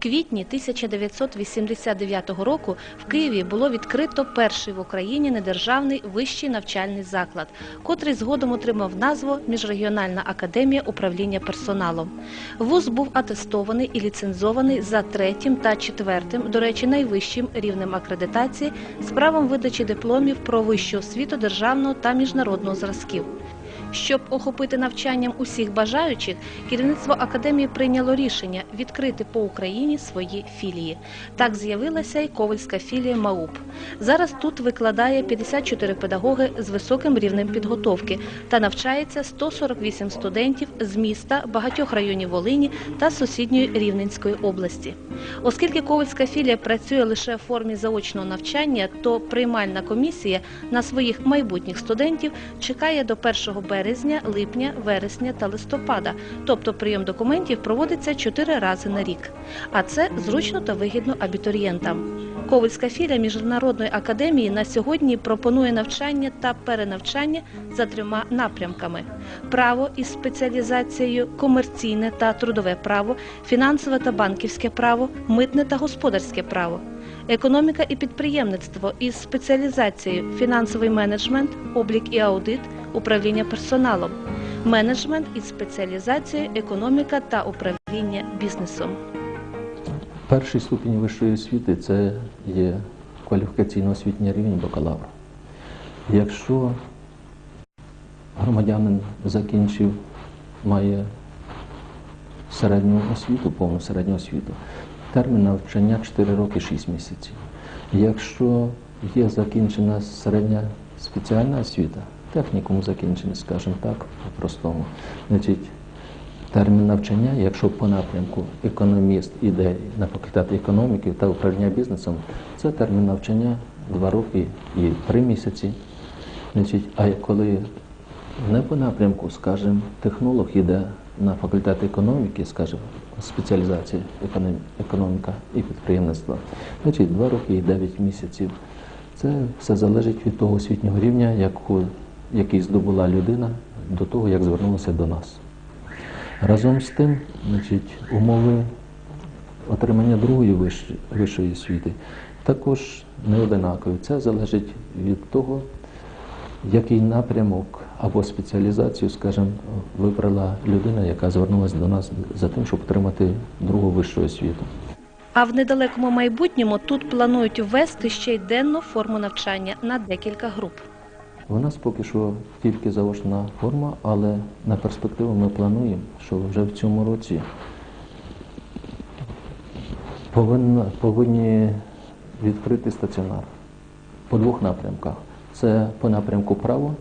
квітні 1989 року в Києві було відкрито перший в Україні недержавний вищий навчальний заклад, котрий згодом отримав назву Міжрегіональна академія управління персоналом. Вуз був атестований і ліцензований за третім та четвертим, до речі, найвищим рівнем акредитації з правом видачі дипломів про вищу освіту державного та міжнародного зразків. Щоб охопити навчанням усіх бажаючих, керівництво академії прийняло рішення відкрити по Україні свої філії. Так з'явилася і ковальська філія МАУП. Зараз тут викладає 54 педагоги з високим рівнем підготовки та навчається 148 студентів з міста, багатьох районів Волині та сусідньої Рівненської області. Оскільки ковальська філія працює лише в формі заочного навчання, то приймальна комісія на своїх майбутніх студентів чекає до 1 березня, липня, вересня та листопада. Тобто прийом документів проводиться 4 рази на рік. А це зручно та вигідно абітурієнтам. Ковальська філія міжнародної академії на сьогодні пропонує навчання та перенавчання за трьома напрямками: право із спеціалізацією, комерційне та трудове право, фінансове та банківське право, митне та господарське право. Економіка і підприємництво із спеціалізацією фінансовий менеджмент, облік і аудит, управління персоналом, менеджмент із спеціалізацією економіка та управління бізнесом. Перший ступінь вищої освіти це є кваліфікаційно-освітній рівень бакалавра. Якщо громадянин закінчив, має середню освіту, повну середню освіту, термін навчання 4 роки 6 місяців. Якщо є закінчена середня спеціальна освіта, технікум закінчений, скажімо так, по-простому, значить, термін навчання, якщо по напрямку економіст іде на факультет економіки та управління бізнесом, це термін навчання 2 роки і 3 місяці. Значить, а коли не по напрямку, скажімо, технолог іде на факультет економіки, скажімо, спеціалізація економіка і підприємництво, значить 2 роки і 9 місяців. Це все залежить від того освітнього рівня, яку, який здобула людина до того, як звернулася до нас. Разом з тим, значить, умови отримання другої вищої освіти також не одинакові. Це залежить від того, який напрямок або спеціалізацію, скажімо, вибрала людина, яка звернулася до нас за тим, щоб отримати другу вищу освіту. А в недалекому майбутньому тут планують ввести ще й денну форму навчання на декілька груп. У нас поки що тільки заочна форма, але на перспективу ми плануємо, що вже в цьому році повинна, повинні відкрити стаціонар по двох напрямках. Це по напрямку право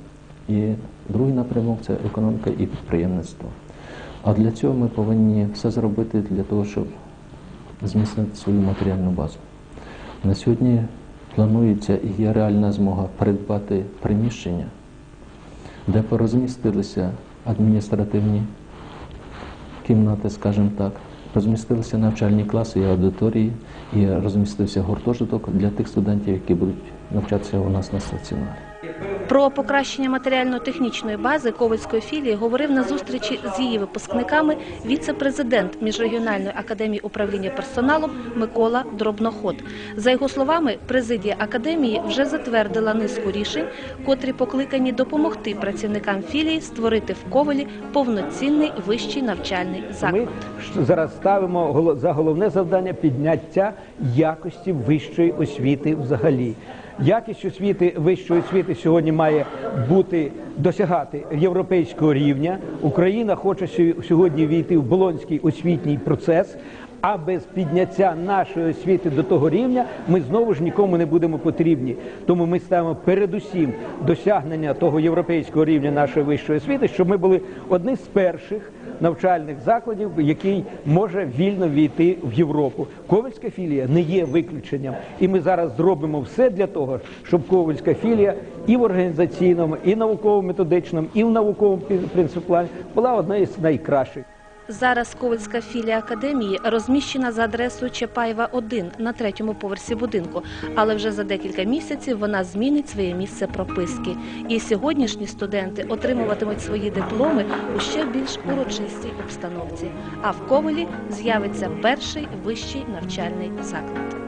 і другий напрямок це економіка і підприємництво. А для цього ми повинні все зробити для того, щоб зміцнити свою матеріальну базу. На сьогодні планується і є реальна змога придбати приміщення, де порозмістилися адміністративні кімнати, скажімо так, розмістилися навчальні класи і аудиторії, і розмістився гуртожиток для тих студентів, які будуть навчатися у нас на стаціонарі. Про покращення матеріально-технічної бази Ковальської філії говорив на зустрічі з її випускниками віце-президент Міжрегіональної академії управління персоналом Микола Дробноход. За його словами, президія академії вже затвердила низку рішень, котрі покликані допомогти працівникам філії створити в Ковалі повноцінний вищий навчальний заклад. ж зараз ставимо за головне завдання підняття якості вищої освіти взагалі. Якість освіти вищої освіти сьогодні має бути досягати європейського рівня. Україна хоче сьо- сьогодні війти в болонський освітній процес. А без підняття нашої освіти до того рівня ми знову ж нікому не будемо потрібні. Тому ми ставимо передусім досягнення того європейського рівня нашої вищої освіти, щоб ми були одні з перших навчальних закладів, який може вільно війти в Європу. Ковальська філія не є виключенням, і ми зараз зробимо все для того, щоб Ковальська філія і в організаційному, і науково-методичному, і в науковому пі- принципі була одна із найкращих. Зараз Ковальська філія академії розміщена за адресою Чапаєва 1 на третьому поверсі будинку, але вже за декілька місяців вона змінить своє місце прописки. І сьогоднішні студенти отримуватимуть свої дипломи у ще більш урочистій обстановці. А в Ковалі з'явиться перший вищий навчальний заклад.